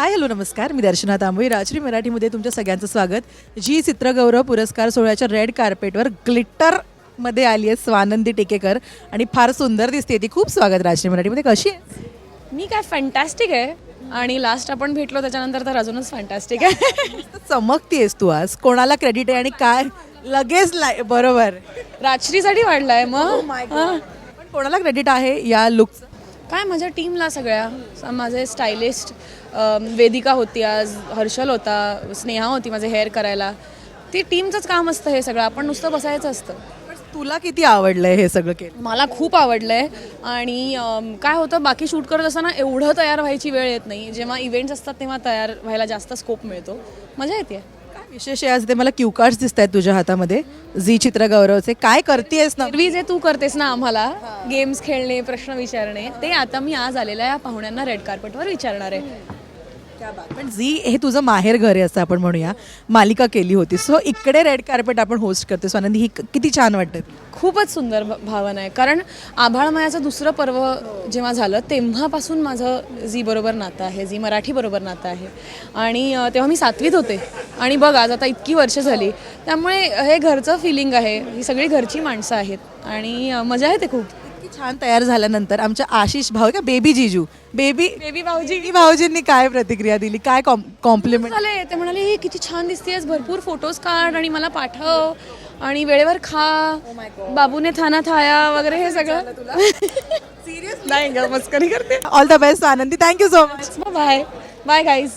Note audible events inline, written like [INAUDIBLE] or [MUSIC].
Hi hello नमस्कार. मी दर्शना तांबोळी राजश्री मराठीमध्ये तुमच्या सगळ्यांचं स्वागत. जी चित्रगौरव पुरस्कार सोहळ्याच्या रेड कार्पेटवर ग्लिटरमध्ये आली आहे स्वानंदी टेकेकर आणि फार सुंदर दिसते ती. खूप स्वागत राजश्री मराठीमध्ये. कशी आहे? मी काय फॅन्टॅस्टिक आहे. आणि लास्ट आपण भेटलो त्याच्यानंतर तर अजूनच फॅन्टॅस्टिक आहे. [LAUGHS] चमकतीयस तू आज. कोणाला क्रेडिट आहे आणि काय? लगेच लाय बरोबर. राजश्रीसाठी वाढलाय मग? हां. पण कोणाला क्रेडिट आहे या लुकचं काय माझ्या टीमला सगळ्या? माझे स्टायलिस्ट वेदिका होती आज हर्षल होता स्नेहा होती माझे हेअर करायला. ती टीमचंच काम असतं हे सगळं. आपण नुसतं बसायचं असतं. पण तुला किती आवडलंय हे सगळं केलं? मला खूप आवडलं आहे आणि काय होतं बाकी शूट करत असताना एवढं तयार व्हायची वेळ येत नाही. जेव्हा इव्हेंट्स असतात तेव्हा तयार व्हायला जास्त स्कोप मिळतो. मजा येते. काय विशेष आहे? आज ते मला क्यू कार्ड्स दिसत आहेत तुझ्या हातामध्ये. झी चित्रगौरवचे काय करतेयस ना? एरवी जे तू करतेस ना आम्हाला गेम्स खेळणे प्रश्न विचारणे ते आता मी आज आलेल्या या पाहुण्यांना रेड कार्पेटवर विचारणार आहे. पण झी हे तुझं माहेर घर आहे असं आपण म्हणूया. मालिका केली होती. सो इकडे रेड कार्पेट आपण होस्ट करते आनंदी ही क- किती छान वाटते. खूपच सुंदर भ- भावना आहे. कारण आभाळमयाचं दुसरं पर्व जेव्हा झालं तेव्हापासून माझं झी बरोबर नातं आहे. झी मराठी बरोबर नातं आहे. आणि अ, तेव्हा मी सातवीत होते. आणि बघ आज आता इतकी वर्ष झाली. त्यामुळे हे घरचं फिलिंग आहे. ही सगळी घरची माणसं आहेत. आणि अ, मजा येते खूप. इतकी छान तयार झाल्यानंतर आमच्या आशिष भाऊ का? बेबी जिजू. बेबी बेबी भाऊजी. भाऊजींनी काय प्रतिक्रिया दिली? काय कॉम्प्लिमेंट झाले ते म्हणाले "हे किती छान दिसतेस भरपूर फोटोज काढ आणि मला पाठव आणि वेळेवर खा. बाबूने थाना थाया वगैरे हे सगळं. [LAUGHS] नाही ग मस्करी करते. All the best Anandi. Thank you so much bye bye guys